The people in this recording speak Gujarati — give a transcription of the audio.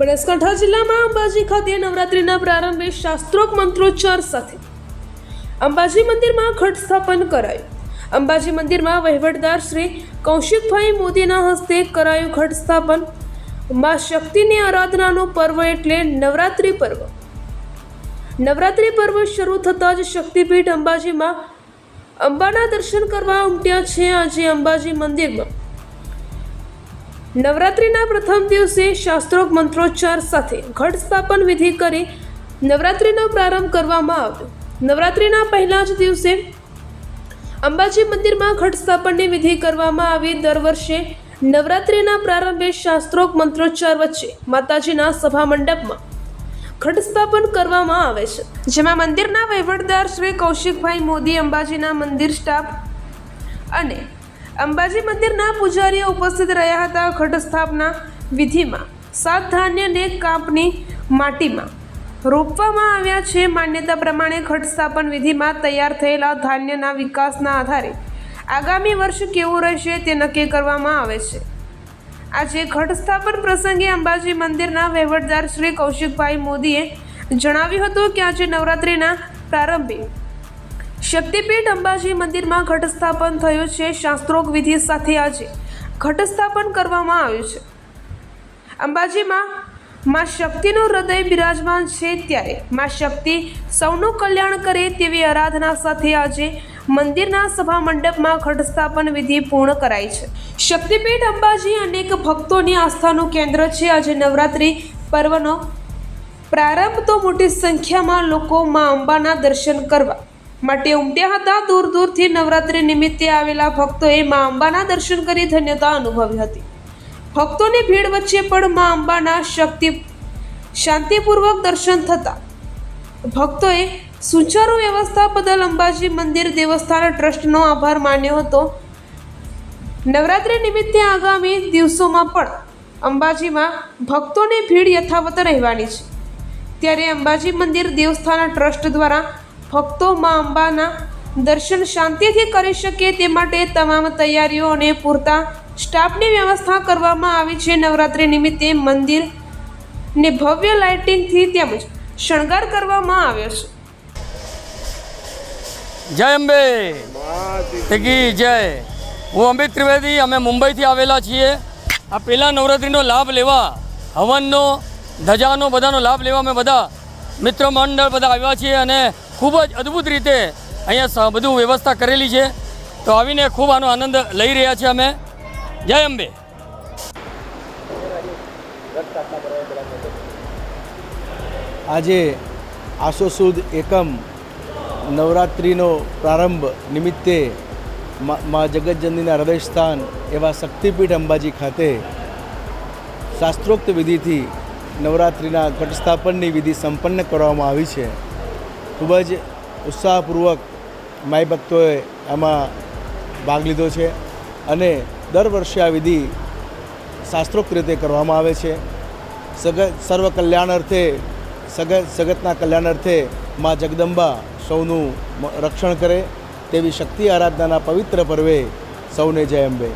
બનાસકાંઠા જિલ્લામાં અંબાજી ખાતે નવરાત્રિના પ્રારંભે શાસ્ત્રોક મંત્રોચ્ચાર સાથે અંબાજી મંદિરમાં ઘટ સ્થાપન કરાયું. અંબાજી મંદિરમાં વહીવટદાર શ્રી કૌશિકભાઈ મોદીના હસ્તે કરાયું ઘટ સ્થાપન. મા શક્તિની આરાધનાનો પર્વ એટલે નવરાત્રિ પર્વ. નવરાત્રિ પર્વ શરૂ થતાં જ શક્તિપીઠ અંબાજીમાં અંબાના દર્શન કરવા ઉમટ્યા છે. આજે અંબાજી મંદિરમાં નવરાત્રિના પ્રથમ દિવસે શાસ્ત્રોક મંત્રોચ્ચાર સાથે ઘટ સ્થાપન વિધિ કરી નવરાત્રિનો પ્રારંભ કરવામાં આવ્યો. નવરાત્રિના પહેલા જ દિવસે અંબાજી મંદિરમાં ઘટ સ્થાપનની વિધિ કરવામાં આવી. દર વર્ષે નવરાત્રિના પ્રારંભે શાસ્ત્રોક મંત્રોચ્ચાર વચ્ચે માતાજીના સભા મંડપમાં ઘટ સ્થાપન કરવામાં આવે છે. જેમાં મંદિરના વહીવટદાર શ્રી કૌશિકભાઈ મોદી, અંબાજીના મંદિર સ્ટાફ અને અંબાજી મંદિરના પૂજારીઓ ઉપસ્થિત રહ્યા હતા ઘટ સ્થાપના વિધિમાં. સાત ધાન્યને કાપની માટીમાં રોપવામાં આવ્યા છે. માન્યતા પ્રમાણે ઘટ સ્થાપન વિધિમાં તૈયાર થયેલા ધાન્યના વિકાસના આધારે આગામી વર્ષ કેવું રહેશે તે નક્કી કરવામાં આવે છે. આજે ઘટ સ્થાપન પ્રસંગે અંબાજી મંદિરના વહીવટદાર શ્રી કૌશિકભાઈ મોદીએ જણાવ્યું હતું કે આજે નવરાત્રિના પ્રારંભે શક્તિપીઠ અંબાજી મંદિરમાં ઘટસ્થાપન થયું છે. શાસ્ત્રોક વિધિ સાથે આજે ઘટસ્થાપન કરવામાં આવ્યું છે. અંબાજીમાં માં શક્તિનું હૃદય બિરાજમાન છે ત્યારે માં શક્તિ સૌનું કલ્યાણ કરે તેવી આરાધના સાથે આજે મંદિરના સભા મંડપમાં ઘટસ્થાપન વિધિ પૂર્ણ કરાઈ છે. શક્તિપીઠ અંબાજી અનેક ભક્તોની આસ્થાનું કેન્દ્ર છે. આજે નવરાત્રિ પર્વનો પ્રારંભ તો મોટી સંખ્યામાં લોકો માં અંબાના દર્શન કરવા માટે ઉમટ્યા હતા. દૂર દૂરથી નવરાત્રિ નિમિત્તે આવેલા ભક્તોએ મા અંબાના દર્શન કરી ધન્યતા અનુભવી હતી. ભક્તોની ભીડ વચ્ચે પણ મા અંબાના શક્તિ, શાંતિપૂર્વક દર્શન થતા. ભક્તોએ સુચારુ વ્યવસ્થા બદલ અંબાજી મંદિર દેવસ્થાન ટ્રસ્ટનો આભાર માન્યો હતો. નવરાત્રિ નિમિત્તે આગામી દિવસોમાં પણ અંબાજીમાં ભક્તોની ભીડ યથાવત રહેવાની છે. ત્યારે અંબાજી મંદિર દેવસ્થાન ટ્રસ્ટ દ્વારા ભક્તો મા અંબાના દર્શન શાંતિથી કરી શકે તે માટે તમામ તૈયારીઓ અને પૂરતા સ્ટાફની વ્યવસ્થા કરવામાં આવી છે. નવરાત્રિ નિમિત્તે મંદિર ને ભવ્ય લાઇટિંગથી તેમજ શણગાર કરવામાં આવ્યો છે. જય અંબે. તેકી જય. હું અમિત ત્રિવેદી અમે મુંબઈથી આવેલા છીએ. આ પહેલાં નવરાત્રિનો લાભ લેવા હવનનો ધજાનો બધાનો લાભ લેવા અમે બધા મિત્ર મંડળ બધા આવ્યા છીએ અને ખૂબ જ અદ્ભુત રીતે અહીંયા બધું વ્યવસ્થા કરેલી છે. તો આવીને ખૂબ આનો આનંદ લઈ રહ્યા છીએ અમે. જય અંબે. આજે આસો સુદ એકમ નવરાત્રિનો પ્રારંભ નિમિત્તે મા જગતજનનીના હૃદયસ્થાન એવા શક્તિપીઠ અંબાજી ખાતે શાસ્ત્રોક્ત વિધિથી નવરાત્રિના ઘટસ્થાપનની વિધિ સંપન્ન કરવામાં આવી છે. ખૂબ જ ઉત્સાહપૂર્વક માય ભક્તોએ આમાં ભાગ લીધો છે અને દર વર્ષે આ વિધિ શાસ્ત્રોક્ત રીતે કરવામાં આવે છે. સગત સર્વ કલ્યાણ અર્થે સગત સગતના કલ્યાણ અર્થે મા જગદંબા સૌનું રક્ષણ કરે તેવી શક્તિ આરાધનાના પવિત્ર પર્વે સૌને જય અંબે.